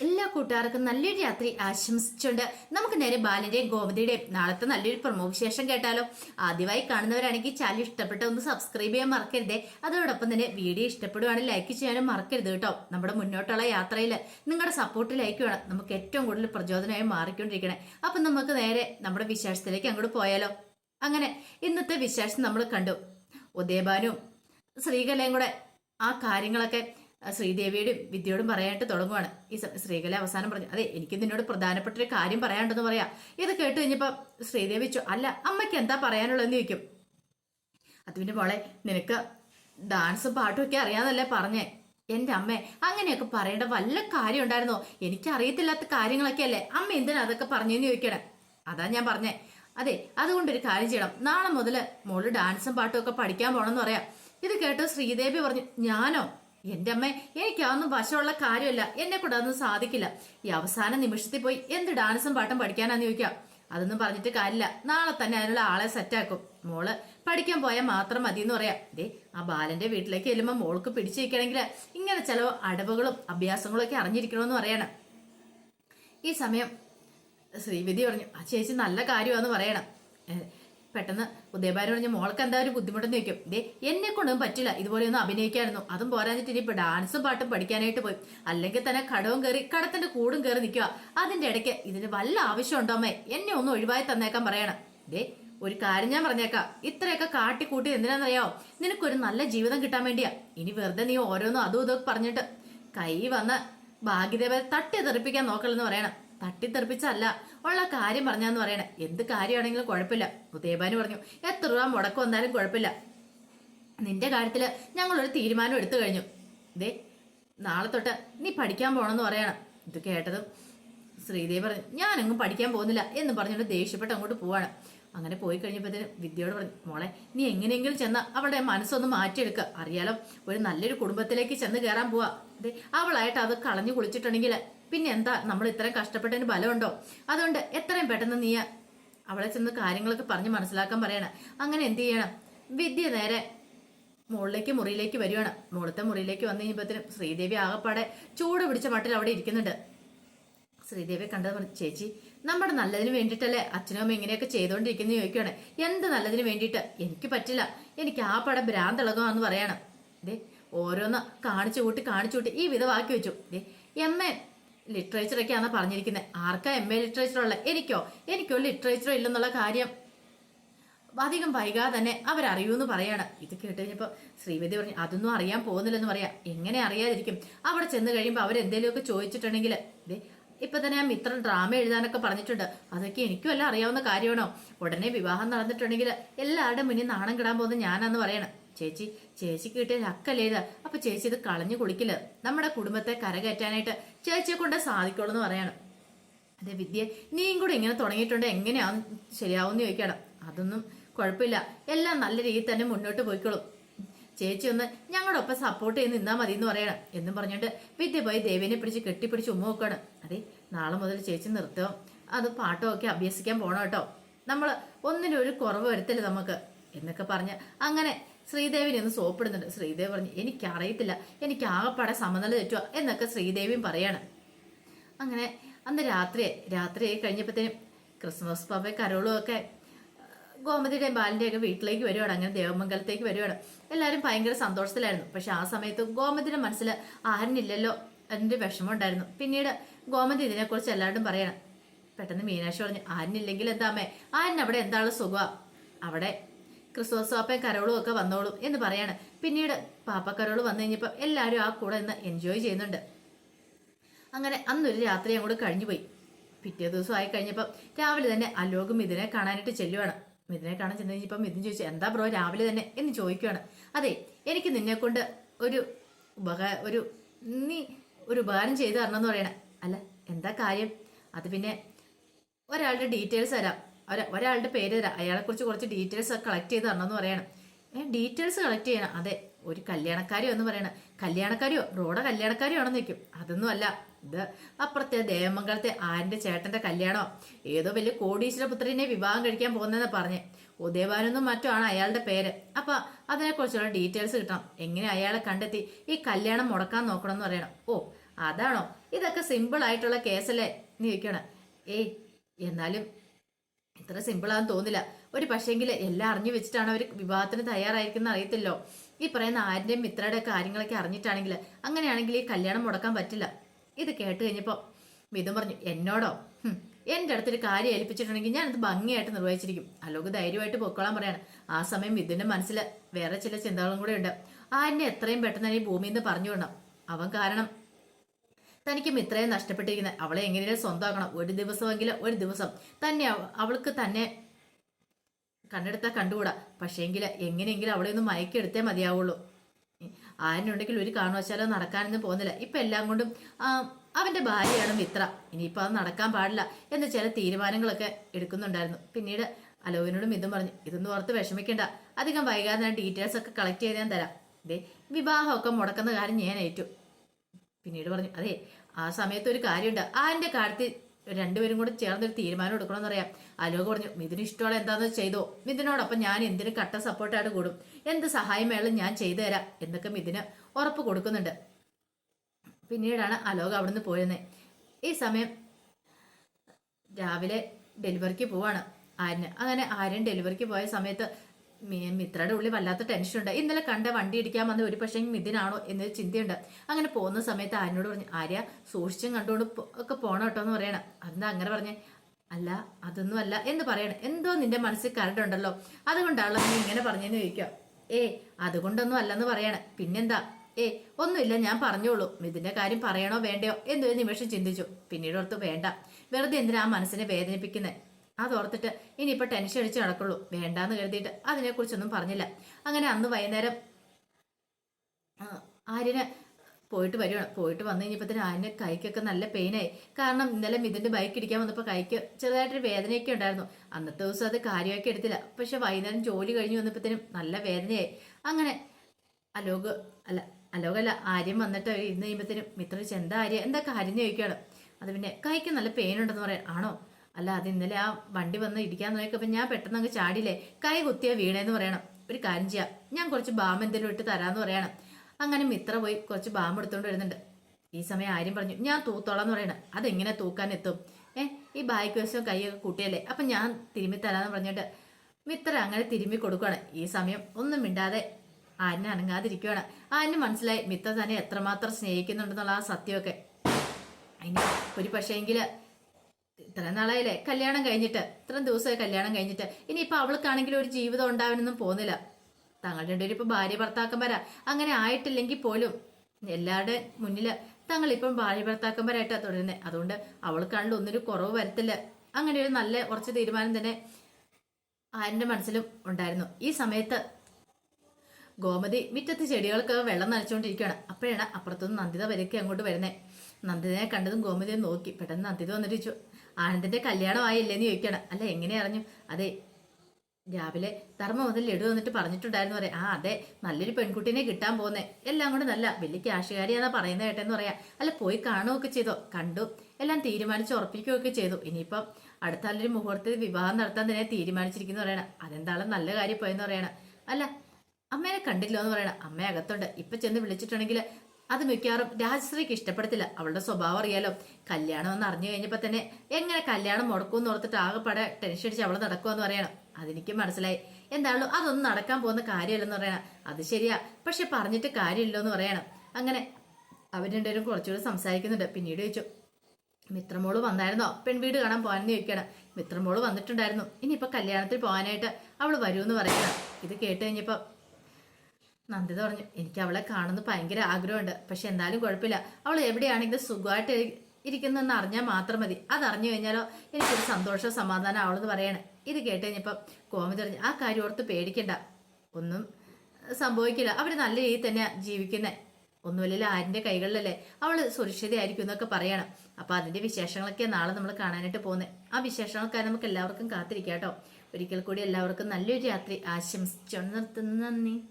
എല്ലാ കൂട്ടുകാർക്കും നല്ലൊരു രാത്രി ആശംസിച്ചുകൊണ്ട് നമുക്ക് നേരെ ബാലന്റെയും ഗോമതിയുടെയും നാളത്തെ നല്ലൊരു പ്രമോ വിശേഷം കേട്ടാലോ. ആദ്യമായി കാണുന്നവരാണെങ്കിൽ ചാനൽ ഇഷ്ടപ്പെട്ട ഒന്ന് സബ്സ്ക്രൈബ് ചെയ്യാൻ മറക്കരുതേ. അതോടൊപ്പം തന്നെ വീഡിയോ ഇഷ്ടപ്പെടുവാണെങ്കിൽ ലൈക്ക് ചെയ്യാനും മറക്കരുത് കേട്ടോ. നമ്മുടെ മുന്നോട്ടുള്ള യാത്രയിൽ നിങ്ങളുടെ സപ്പോർട്ട് ലൈക്ക് വേണം. നമുക്ക് ഏറ്റവും കൂടുതൽ പ്രചോദനമായി മാറിക്കൊണ്ടിരിക്കണേ. അപ്പൊ നമുക്ക് നേരെ നമ്മുടെ വിശേഷത്തിലേക്ക് അങ്ങോട്ട് പോയാലോ. അങ്ങനെ ഇന്നത്തെ വിശേഷം നമ്മൾ കണ്ടു. ഉദയഭാനും ശ്രീകലയും കൂടെ ആ കാര്യങ്ങളൊക്കെ ശ്രീദേവിയോടും വിദ്യയോടും പറയാനായിട്ട് തുടങ്ങുവാണ്. ഈ ശ്രീകല അവസാനം പറഞ്ഞു അതെ എനിക്ക് നിന്നോട് പ്രധാനപ്പെട്ട ഒരു കാര്യം പറയാനുണ്ടെന്ന് പറയാം. ഇത് കേട്ട് കഴിഞ്ഞപ്പോൾ ശ്രീദേവി ചോ അല്ല അമ്മയ്ക്ക് എന്താ പറയാനുള്ളതെന്ന് ചോദിക്കും. അത് പിന്നെ മോളെ നിനക്ക് ഡാൻസും പാട്ടും ഒക്കെ അറിയാന്നല്ലേ പറഞ്ഞേ. എന്റെ അമ്മേ അങ്ങനെയൊക്കെ പറയേണ്ട വല്ല കാര്യം ഉണ്ടായിരുന്നോ? എനിക്ക് അറിയത്തില്ലാത്ത കാര്യങ്ങളൊക്കെ അല്ലേ? അമ്മ എന്തിനാ അതൊക്കെ പറഞ്ഞെന്ന് ചോദിക്കണേ? അതാ ഞാൻ പറഞ്ഞേ. അതെ അതുകൊണ്ടൊരു കാര്യം ചെയ്യണം. നാളെ മുതൽ മോൾ ഡാൻസും പാട്ടും ഒക്കെ പഠിക്കാൻ പോണെന്ന് പറയാം. ഇത് കേട്ട് ശ്രീദേവി പറഞ്ഞു ഞാനോ? എന്റെ അമ്മ എനിക്കതൊന്നും വശമുള്ള കാര്യമല്ല. എന്നെ കൂടെ അതൊന്നും സാധിക്കില്ല. ഈ അവസാന നിമിഷത്തിൽ പോയി എന്ത് ഡാൻസും പാട്ടും പഠിക്കാനാന്ന് ചോദിക്കാം. അതൊന്നും പറഞ്ഞിട്ട് കാര്യമില്ല. നാളെ തന്നെ അതിനുള്ള ആളെ സെറ്റാക്കും മോൾ പഠിക്കാൻ പോയാൽ മാത്രം മതി എന്ന് പറയാം. ദേ ആ ബാലന്റെ വീട്ടിലേക്ക് ചെല്ലുമ്പോൾ മോൾക്ക് പിടിച്ചിരിക്കണമെങ്കിൽ ഇങ്ങനെ ചില അടവുകളും അഭ്യാസങ്ങളും ഒക്കെ അറിഞ്ഞിരിക്കണമെന്ന് പറയണം. ഈ സമയം ശ്രീവിധി പറഞ്ഞു ആ ചേച്ചി നല്ല കാര്യമാണെന്ന് പറയണം. പെട്ടെന്ന് ഉദയഭാരം പറഞ്ഞ മോൾക്ക് എന്താ ഒരു ബുദ്ധിമുട്ടെന്ന് ചോദിക്കും. ദേ എന്നെ കൊണ്ടും പറ്റില്ല. ഇതുപോലെ ഒന്ന് അഭിനയിക്കായിരുന്നു. അതും പോരാഞ്ഞിട്ട് ഇനിയിപ്പോൾ ഡാൻസും പാട്ടും പഠിക്കാനായിട്ട് പോയി. അല്ലെങ്കിൽ തന്നെ കടവും കയറി കടത്തിന്റെ കൂടും കയറി നിൽക്കുക അതിന്റെ ഇടയ്ക്ക് ഇതിന് വല്ല ആവശ്യമുണ്ടോ അമ്മേ? എന്നെ ഒന്ന് ഒഴിവായി തന്നേക്കാൻ പറയണം. ദേ ഒരു കാര്യം ഞാൻ പറഞ്ഞേക്കാം. ഇത്രയൊക്കെ കാട്ടിക്കൂട്ടി എന്തിനാണെന്നറിയാമോ നിനക്കൊരു നല്ല ജീവിതം കിട്ടാൻ വേണ്ടിയാ. ഇനി വെറുതെ നീ ഓരോന്നും അതും ഇതൊക്കെ പറഞ്ഞിട്ട് കൈ വന്ന് ഭാഗ്യദേവരെ തട്ടി തെറിപ്പിക്കാൻ നോക്കലെന്ന് പറയണം. തട്ടിത്തെറിപ്പിച്ചല്ല ഉള്ള കാര്യം പറഞ്ഞാന്ന് പറയണേ. എന്ത് കാര്യമാണെങ്കിലും കുഴപ്പമില്ല. ഉദയഭാനു പറഞ്ഞു എത്ര രൂപ മുടക്കം വന്നാലും കുഴപ്പമില്ല. നിന്റെ കാര്യത്തിൽ ഞങ്ങളൊരു തീരുമാനം എടുത്തു കഴിഞ്ഞു. ദേ നാളെ തൊട്ട് നീ പഠിക്കാൻ പോകണമെന്ന് പറയണം. ഇത് കേട്ടതും ശ്രീദേവി പറഞ്ഞു ഞാനെങ്ങും പഠിക്കാൻ പോകുന്നില്ല എന്ന് പറഞ്ഞുകൊണ്ട് ദേഷ്യപ്പെട്ട് അങ്ങോട്ട് പോവാണ്. അങ്ങനെ പോയി കഴിഞ്ഞപ്പോഴത്തേനും വിദ്യയോട് പറഞ്ഞു മോളെ നീ എങ്ങനെയെങ്കിലും ചെന്ന് അവളുടെ മനസ്സൊന്ന് മാറ്റിയെടുക്കുക അറിയാലോ ഒരു നല്ലൊരു കുടുംബത്തിലേക്ക് ചെന്ന് കയറാൻ പോവാ. അതെ അവളായിട്ട് അത് കളഞ്ഞു കുളിച്ചിട്ടുണ്ടെങ്കിൽ പിന്നെ എന്താ നമ്മൾ ഇത്രയും കഷ്ടപ്പെട്ടതിന് ബലമുണ്ടോ? അതുകൊണ്ട് എത്രയും പെട്ടെന്ന് നീ അവളെ ചെന്ന് കാര്യങ്ങളൊക്കെ പറഞ്ഞ് മനസ്സിലാക്കാൻ പറയണം. അങ്ങനെ എന്ത് ചെയ്യണം? വിദ്യ നേരെ മുകളിലേക്ക് മുറിയിലേക്ക് വരുവാണ്. മുകളത്തെ മുറിയിലേക്ക് വന്നു കഴിഞ്ഞപ്പോഴത്തേനും ശ്രീദേവി ആകപ്പാടെ ചൂട് പിടിച്ച മട്ടിൽ അവിടെ ഇരിക്കുന്നുണ്ട്. ശ്രീദേവിയെ കണ്ടത് ചേച്ചി നമ്മുടെ നല്ലതിന് വേണ്ടിയിട്ടല്ലേ അച്ഛനും അമ്മ ഇങ്ങനെയൊക്കെ ചെയ്തുകൊണ്ടിരിക്കുന്നത് ചോദിക്കുകയാണ്. എന്ത് നല്ലതിന് വേണ്ടിയിട്ട്? എനിക്ക് പറ്റില്ല. എനിക്ക് ആ പടം ഭ്രാന്തിളകുമെന്ന് പറയണം. ദേ ഓരോന്ന് കാണിച്ചു കൂട്ടി കാണിച്ചു കൂട്ടി ഈ വിധമാക്കി വെച്ചു. ദേ എം എ ലിറ്ററേച്ചറൊക്കെയാണെന്ന് പറഞ്ഞിരിക്കുന്നത് ആർക്കാ എം എ ലിറ്ററേച്ചർ ഉള്ളത് എനിക്കോ? എനിക്കോ ലിറ്ററേച്ചറോ ഇല്ലെന്നുള്ള കാര്യം? അധികം വൈകാതെ തന്നെ അവരറിയൂന്ന് പറയാണ്. ഇത് കേട്ട് കഴിഞ്ഞപ്പോൾ ശ്രീവതി പറഞ്ഞു അതൊന്നും അറിയാൻ പോകുന്നില്ലെന്ന് പറയാം. എങ്ങനെ അറിയാതിരിക്കും? അവിടെ ചെന്ന് കഴിയുമ്പോൾ അവരെന്തേലുമൊക്കെ ചോദിച്ചിട്ടുണ്ടെങ്കിൽ ദേ ഇപ്പൊ തന്നെ ആ മിത്രം ഡ്രാമ എഴുതാനൊക്കെ പറഞ്ഞിട്ടുണ്ട്. അതൊക്കെ എനിക്കും എല്ലാം അറിയാവുന്ന കാര്യമാണോ? ഉടനെ വിവാഹം നടന്നിട്ടുണ്ടെങ്കിൽ എല്ലാവരുടെ മുന്നിൽ നാണം കിടാൻ പോകുന്നത് ഞാനാന്ന് പറയണം. ചേച്ചി ചേച്ചിക്ക് കിട്ടിയ ലക്കല്ലേ ഇത് അപ്പൊ ചേച്ചി ഇത് കളഞ്ഞു കുളിക്കില്ല നമ്മുടെ കുടുംബത്തെ കരകയറ്റാനായിട്ട് ചേച്ചിയെ കൊണ്ട് സാധിക്കുള്ളൂ എന്ന് പറയണം. അതെ വിദ്യ നീയും കൂടെ ഇങ്ങനെ തുടങ്ങിയിട്ടുണ്ട് എങ്ങനെയാവും ശരിയാവും എന്ന് ചോദിക്കണം അതൊന്നും കുഴപ്പമില്ല. എല്ലാം നല്ല രീതിയിൽ തന്നെ മുന്നോട്ട് പോയിക്കോളും. ചേച്ചി ഒന്ന് ഞങ്ങളുടെ ഒപ്പം സപ്പോർട്ട് ചെയ്ത് നിന്നാൽ മതി എന്ന് പറയണം. എന്നും പറഞ്ഞുകൊണ്ട് വിദ്യ പോയി ദേവിനെ പിടിച്ച് കെട്ടിപ്പിടിച്ച് ഉമ്മ നോക്കണം അതെ നാളെ മുതൽ ചേച്ചി നിർത്തോ. അത് പാട്ടോ ഒക്കെ അഭ്യസിക്കാൻ പോണം കേട്ടോ. നമ്മൾ ഒന്നിനും കുറവ് വരുത്തില്ല നമുക്ക്. എന്നൊക്കെ പറഞ്ഞ് അങ്ങനെ ശ്രീദേവിനെ ഒന്ന് സോപ്പിടുന്നുണ്ട്. ശ്രീദേവി പറഞ്ഞു എനിക്കറിയത്തില്ല. എനിക്ക് ആകപ്പാടെ സമനില തെറ്റുക എന്നൊക്കെ ശ്രീദേവിയും പറയാണ്. അങ്ങനെ അന്ന് രാത്രി രാത്രി കഴിഞ്ഞപ്പോഴത്തേനും ക്രിസ്മസ് പപ്പ കരോളും ഒക്കെ ഗോമതിയുടെയും ബാലിന്റെയൊക്കെ വീട്ടിലേക്ക് വരുവാണ്. അങ്ങനെ ദേവമംഗലത്തേക്ക് വരുവാണ്. എല്ലാവരും ഭയങ്കര സന്തോഷത്തിലായിരുന്നു. പക്ഷെ ആ സമയത്ത് ഗോമതിയുടെ മനസ്സിൽ ആരിനില്ലല്ലോ അതിന്റെ വിഷമം ഉണ്ടായിരുന്നു. പിന്നീട് ഗോമതി ഇതിനെക്കുറിച്ച് എല്ലാവരും പറയണം. പെട്ടെന്ന് മീനാക്ഷി പറഞ്ഞു ആരനില്ലെങ്കിൽ എന്താമേ അമ്മേ? ആരിന് അവിടെ എന്താണ് സുഖം അവിടെ ക്രിസ്മസ് പാപ്പയും കരോളും ഒക്കെ വന്നോളും എന്ന് പറയാണ്. പിന്നീട് പാപ്പ കരോൾ വന്നു കഴിഞ്ഞപ്പോൾ എല്ലാവരും ആ കൂടെ ഇന്ന് എൻജോയ് ചെയ്യുന്നുണ്ട്. അങ്ങനെ അന്നൊരു രാത്രി അങ്ങോട്ട് കഴിഞ്ഞുപോയി പിറ്റേ ദിവസം ആയി കഴിഞ്ഞപ്പോൾ രാവിലെ തന്നെ അലോകം മിഥുനെ കാണാനായിട്ട് ചെല്ലുവാണ്. മിഥുനെ കാണാൻ ചെന്ന് കഴിഞ്ഞപ്പോൾ മിഥുൻ ചോദിച്ചു എന്താ ബ്രോ രാവിലെ തന്നെ? എന്ന് ചോദിക്കുവാണ്. അതെ എനിക്ക് നിന്നെ കൊണ്ട് ഒരു ഉപകാ ഒരു നീ ഒരു ഉപകാരം ചെയ്തു തരണമെന്ന് പറയണേ. അല്ല എന്താ കാര്യം? അത് പിന്നെ ഒരാളുടെ ഡീറ്റെയിൽസ് തരാം. ഒരാളുടെ പേര് തരാം. അയാളെക്കുറിച്ച് കുറച്ച് ഡീറ്റെയിൽസ് കളക്ട് ചെയ്ത് തരണമെന്ന് പറയണം. ഏഹ് ഡീറ്റെയിൽസ് കളക്ട് ചെയ്യണം. അതെ ഒരു കല്യാണക്കാരിയോ എന്ന് പറയണം. കല്യാണക്കാരിയോ റോഡ കല്യാണക്കാരിയോ ആണെന്ന് നിൽക്കും അതൊന്നും അല്ല ഇത് അപ്പുറത്തെ ദേവമംഗലത്തെ ആന്റെ ചേട്ടന്റെ കല്യാണോ? ഏതോ വലിയ കോടീശ്വര പുത്രിനെ വിവാഹം കഴിക്കാൻ പോകുന്നതെന്ന് പറഞ്ഞ്. ഉദയഭാനെന്നും മറ്റോ ആണ് അയാളുടെ പേര്. അപ്പൊ അതിനെക്കുറിച്ചുള്ള ഡീറ്റെയിൽസ് കിട്ടണം. എങ്ങനെ അയാളെ കണ്ടെത്തി ഈ കല്യാണം മുടക്കാൻ നോക്കണം എന്ന് പറയണം. ഓ അതാണോ? ഇതൊക്കെ സിമ്പിൾ ആയിട്ടുള്ള കേസല്ലേ നീ ചോദിക്കണം. ഏയ് എന്നാലും ഇത്ര സിമ്പിളാന്ന് തോന്നില്ല ഒരു പക്ഷേങ്കിൽ എല്ലാം അറിഞ്ഞു വെച്ചിട്ടാണ് അവർ വിവാഹത്തിന് തയ്യാറായിരിക്കുന്ന അറിയത്തില്ലോ. ഈ പറയുന്ന ആരുടെയും മിത്രയുടെ കാര്യങ്ങളൊക്കെ അറിഞ്ഞിട്ടാണെങ്കിൽ അങ്ങനെയാണെങ്കിൽ ഈ കല്യാണം മുടക്കാൻ പറ്റില്ല. ഇത് കേട്ട് കഴിഞ്ഞപ്പോൾ വിധു പറഞ്ഞു എന്നോടോ? എന്റെ അടുത്തൊരു കാര്യം ഏൽപ്പിച്ചിട്ടുണ്ടെങ്കിൽ ഞാനത് ഭംഗിയായിട്ട് നിർവഹിച്ചിരിക്കും. അല്ലോക്ക് ധൈര്യമായിട്ട് പൊക്കോളാൻ പറയാണ്. ആ സമയം മിഥുന്റെ മനസ്സിൽ വേറെ ചില ചിന്തകളും കൂടെ ഉണ്ട്. ആരിനെ എത്രയും പെട്ടെന്ന് ഈ ഭൂമിയിൽ നിന്ന് പറഞ്ഞു വിടണം. അവൻ കാരണം തനിക്ക് ഇത്രയും നഷ്ടപ്പെട്ടിരിക്കുന്നത് അവളെ എങ്ങനെയും സ്വന്തമാക്കണം. ഒരു ദിവസമെങ്കിലും ഒരു ദിവസം. തന്നെ അവൾക്ക് തന്നെ കണ്ടെടുത്താൽ കണ്ടുകൂടാ. പക്ഷേങ്കിൽ എങ്ങനെയെങ്കിലും അവളെ ഒന്ന് മയക്കെടുത്തേ മതിയാവുള്ളൂ. ആരിനുണ്ടെങ്കിൽ ഒരു കാരണവശാലോ നടക്കാനൊന്നും പോകുന്നില്ല. ഇപ്പം എല്ലാം കൊണ്ടും അവന്റെ ഭാര്യയാണ് മിത്ര. ഇനിയിപ്പോൾ അത് നടക്കാൻ പാടില്ല എന്ന് ചില തീരുമാനങ്ങളൊക്കെ എടുക്കുന്നുണ്ടായിരുന്നു. പിന്നീട് അലോവിനോടും ഇതും പറഞ്ഞു. ഇതൊന്നും ഓർത്ത് വിഷമിക്കേണ്ട. അധികം വൈകാതെ ഡീറ്റെയിൽസ് ഒക്കെ കളക്ട് ചെയ്ത് ഞാൻ തരാം. ഇതേ വിവാഹമൊക്കെ മുടക്കുന്ന കാര്യം ഞാൻ ഏറ്റു. പിന്നീട് പറഞ്ഞു അതെ ആ സമയത്ത് ഒരു കാര്യമുണ്ട്. ആന്റെ കാര്യത്തിൽ രണ്ടുപേരും കൂടെ ചേർന്നൊരു തീരുമാനം എടുക്കണമെന്ന് പറയാം അലോക് പറഞ്ഞു മിഥുന് ഇഷ്ടമുള്ള എന്താന്ന് ചെയ്തോ? മിഥുനോടൊപ്പം ഞാൻ എന്തിന് കട്ട സപ്പോർട്ടായിട്ട് കൂടും? എന്ത് സഹായം വേണം ഞാൻ ചെയ്തു തരാം എന്നൊക്കെ മിഥുന് ഉറപ്പ് കൊടുക്കുന്നുണ്ട്. പിന്നീടാണ് അലോക് അവിടുന്ന് പോയിരുന്നത് ഈ സമയം രാവിലെ ഡെലിവറിക്ക് പോവാണ് ആര്യന് അങ്ങനെ ആര്യൻ ഡെലിവറിക്ക് പോയ സമയത്ത് മിത്രയുടെ ഉള്ളിൽ വല്ലാത്ത ടെൻഷനുണ്ട് ഇന്നലെ കണ്ട വണ്ടി ഇടിക്കാൻ വന്ന ഒരു പക്ഷേ മിഥുനാണോ എന്നൊരു ചിന്തയുണ്ട്. അങ്ങനെ പോകുന്ന സമയത്ത് ആര്യനോട് പറഞ്ഞു ആര്യ സൂക്ഷിച്ചും കണ്ടുകൊണ്ട് ഒക്കെ പോണം കേട്ടോ എന്ന് പറയണം. അതെന്താ അങ്ങനെ പറഞ്ഞേ? അല്ല അതൊന്നും അല്ല എന്ന് പറയണം. എന്തോ നിന്റെ മനസ്സിൽ കരടുണ്ടല്ലോ അതുകൊണ്ടാണല്ലോ നീ ഇങ്ങനെ പറഞ്ഞെന്ന് ചോദിക്കുക. ഏ അതുകൊണ്ടൊന്നും അല്ലെന്ന് പറയണേ. പിന്നെന്താ? ഏ ഒന്നുമില്ല ഞാൻ പറഞ്ഞോളൂ. ഇതിന്റെ കാര്യം പറയണോ വേണ്ടയോ? എന്നൊരു നിമിഷം ചിന്തിച്ചു. പിന്നീട് ഓർത്ത് വേണ്ട. വെറുതെ എന്തിനാ ആ മനസ്സിനെ വേദനിപ്പിക്കുന്നത് അതോർത്തിട്ട് ഇനിയിപ്പോ ടെൻഷൻ അടിച്ച് നടക്കുള്ളൂ. വേണ്ടാന്ന് കരുതിയിട്ട് അതിനെക്കുറിച്ചൊന്നും പറഞ്ഞില്ല. അങ്ങനെ അന്ന് വൈകുന്നേരം ആര്യന് പോയിട്ട് വരുവാണ് പോയിട്ട് വന്നു കഴിഞ്ഞപ്പോഴത്തേന് ആര്യന് കൈക്കൊക്കെ നല്ല പെയിനായി കാരണം ഇന്നലെ മിഥുന്റെ ബൈക്ക് ഇടിക്കാൻ വന്നപ്പോൾ കൈക്ക് ചെറുതായിട്ടൊരു വേദനയൊക്കെ ഉണ്ടായിരുന്നു. അന്നത്തെ ദിവസം അത് കാര്യമൊക്കെ എടുത്തില്ല. പക്ഷെ വൈകുന്നേരം ജോലി കഴിഞ്ഞ് വന്നപ്പോഴത്തേനും നല്ല വേദനയായി. അങ്ങനെ അലോക് അല്ല അലോകല്ല ആര്യം വന്നിട്ട് ഇരുന്ന് കഴിയുമ്പോഴത്തേനും മിത്ര എന്താ ആര്യ? എന്താ കാര്യം? ചോദിക്കുകയാണ്. അത് പിന്നെ കൈക്ക് നല്ല പെയിൻ ഉണ്ടെന്ന് പറയാം. ആണോ? അല്ല അത് ഇന്നലെ ആ വണ്ടി വന്ന് ഇടിക്കാൻ നോക്കിയപ്പോൾ ഞാൻ പെട്ടെന്ന് അങ്ങ് ചാടിയില്ലേ? കൈ കുത്തിയ വീണേന്ന് പറയണം. ഒരു കാര്യം ചെയ്യാം. ഞാൻ കുറച്ച് ബാം എന്തെങ്കിലും ഇട്ട് തരാമെന്ന് പറയണം. അങ്ങനെ മിത്ര പോയി കുറച്ച് ബാം എടുത്തുകൊണ്ട് വരുന്നുണ്ട്. ഈ സമയം ആര്യം പറഞ്ഞു ഞാൻ തൂത്തോളാം എന്ന് പറയണം. അതെങ്ങനെ തൂക്കാൻ എത്തും? ഏ ഈ ബായ്ക്ക് വശം കൈയൊക്കെ കൂട്ടിയല്ലേ? അപ്പം ഞാൻ തിരുമ്മി തരാന്ന് പറഞ്ഞിട്ട് മിത്ര അങ്ങനെ തിരുമ്മി കൊടുക്കുകയാണ് ഈ സമയം ഒന്നും മിണ്ടാതെ ആരിനെ അനങ്ങാതിരിക്കുകയാണ് ആരിന് മനസ്സിലായി മിത്ര തന്നെ എത്രമാത്രം സ്നേഹിക്കുന്നുണ്ടെന്നുള്ള ആ സത്യമൊക്കെ. അതിന് ഒരു പക്ഷേങ്കിൽ ഇത്ര നാളായില്ലേ? കല്യാണം കഴിഞ്ഞിട്ട്. ഇത്രയും ദിവസമായി കല്യാണം കഴിഞ്ഞിട്ട്. ഇനി ഇപ്പൊ അവൾക്കാണെങ്കിലും ഒരു ജീവിതം ഉണ്ടാവാനൊന്നും പോകുന്നില്ല. തങ്ങൾ രണ്ടുപേരും ഇപ്പൊ ഭാര്യ ഭർത്താക്കന്മാരാ. അങ്ങനെ ആയിട്ടില്ലെങ്കിൽ പോലും എല്ലാവരുടെ മുന്നിൽ തങ്ങൾ ഇപ്പം ഭാര്യ ഭർത്താക്കന്മാരായിട്ടാ തുടരുന്നത് അതുകൊണ്ട് അവൾക്കാണെങ്കിലും ഒന്നൊരു കുറവ് വരത്തില്ല. അങ്ങനെ ഒരു നല്ല കുറച്ച് തീരുമാനം തന്നെ ആരുടെ മനസ്സിലും ഉണ്ടായിരുന്നു. ഈ സമയത്ത് ഗോമതി മുറ്റത്ത് ചെടികൾക്ക് വെള്ളം നനച്ചുകൊണ്ടിരിക്കുകയാണ്. അപ്പോഴാണ് അപ്പുറത്തുനിന്ന് നന്ദിത വരയ്ക്ക് അങ്ങോട്ട് വരുന്നത് നന്ദിതനെ കണ്ടതും ഗോമതി ഒന്ന് നോക്കി. പെട്ടെന്ന് നന്ദിത വന്നിട്ട് ചോദിച്ചു ആനന്ദിന്റെ കല്യാണം ആയില്ലേന്ന് ചോദിക്കണം. അല്ല എങ്ങനെ അറിഞ്ഞു? അതെ രാവിലെ ധർമ്മ മുതൽ ലഡു വന്നിട്ട് പറഞ്ഞിട്ടുണ്ടായിരുന്നു പറയാം. ആ അതെ നല്ലൊരു പെൺകുട്ടീനെ കിട്ടാൻ പോകുന്നേ എല്ലാം കൊണ്ട് നല്ല വലിയ ക്യാഷുകാരിയാന്നാ പറയുന്നത് കേട്ടെന്ന് പറയാം. അല്ല പോയി കാണുകയൊക്കെ ചെയ്തോ? കണ്ടു. എല്ലാം തീരുമാനിച്ച് ഉറപ്പിക്കുകയൊക്കെ ചെയ്തു. ഇനിയിപ്പം അടുത്ത നല്ലൊരു മുഹൂർത്തത്തിൽ വിവാഹം നടത്താൻ തന്നെ തീരുമാനിച്ചിരിക്കുന്നു പറയണം. അതെന്താളും നല്ല കാര്യം പോയെന്ന് പറയണം. അല്ല അമ്മേനെ കണ്ടില്ലോ എന്ന് പറയണം. അമ്മ അകത്തുണ്ട്. ഇപ്പൊ ചെന്ന് വിളിച്ചിട്ടുണ്ടെങ്കിൽ അത് മിക്കവാറും രാജശ്രീക്ക് ഇഷ്ടപ്പെടത്തില്ല. അവളുടെ സ്വഭാവം അറിയാലോ. കല്യാണം എന്ന് അറിഞ്ഞു കഴിഞ്ഞപ്പോ തന്നെ എങ്ങനെ കല്യാണം മുടക്കുമെന്ന് ഓർത്തിട്ട് ആകെപ്പാടെ ടെൻഷൻ അടിച്ച് അവൾ നടക്കുമെന്ന് പറയണം. അതെനിക്ക് മനസ്സിലായി. എന്താണല്ലോ അതൊന്നും നടക്കാൻ പോകുന്ന കാര്യമല്ലെന്ന് പറയണം. അത് ശരിയാ. പക്ഷെ പറഞ്ഞിട്ട് കാര്യമില്ലോ എന്ന് പറയണം. അങ്ങനെ അവർ രണ്ടുപേരും കുറച്ചുകൂടി സംസാരിക്കുന്നുണ്ട്. പിന്നീട് ചോദിച്ചു മിത്രമോൾ വന്നായിരുന്നോ? പെൺവീട് കാണാൻ പോകാനെന്ന് ചോദിക്കണം മിത്രമോൾ വന്നിട്ടുണ്ടായിരുന്നു. ഇനിയിപ്പോൾ കല്യാണത്തിൽ പോകാനായിട്ട് അവൾ വരുമെന്ന് പറയണം. ഇത് കേട്ട് കഴിഞ്ഞപ്പോ നന്ദിത പറഞ്ഞു എനിക്ക് അവളെ കാണുന്ന ഭയങ്കര ആഗ്രഹമുണ്ട്. പക്ഷെ എന്തായാലും കുഴപ്പമില്ല. അവൾ എവിടെയാണെങ്കിലും സുഖമായിട്ട് ഇരിക്കുന്നു ഇരിക്കുന്നെന്ന് അറിഞ്ഞാൽ മാത്രം മതി. അതറിഞ്ഞു കഴിഞ്ഞാലോ? എനിക്കൊരു സന്തോഷ സമാധാനം അവളെന്ന് പറയണേ. ഇത് കേട്ട് കഴിഞ്ഞപ്പം കോമതി പറഞ്ഞു ആ കാര്യം ഓർത്ത് പേടിക്കണ്ട. ഒന്നും സംഭവിക്കില്ല. അവർ നല്ല രീതിയിൽ തന്നെ ജീവിക്കുന്നത് ഒന്നുമില്ല ആരിന്റെ കൈകളിലല്ലേ? അവൾ സുരക്ഷിതയായിരിക്കും എന്നൊക്കെ പറയണം. അപ്പൊ അതിന്റെ വിശേഷങ്ങളൊക്കെ നാളെ നമ്മൾ കാണാനായിട്ട് പോകുന്നത് ആ വിശേഷങ്ങൾക്കായി നമുക്ക് എല്ലാവർക്കും കാത്തിരിക്കാം കേട്ടോ. ഒരിക്കൽ കൂടി എല്ലാവർക്കും നല്ലൊരു രാത്രി. ആശംസിച്ചു. നിർത്തുന്നു. നന്ദി.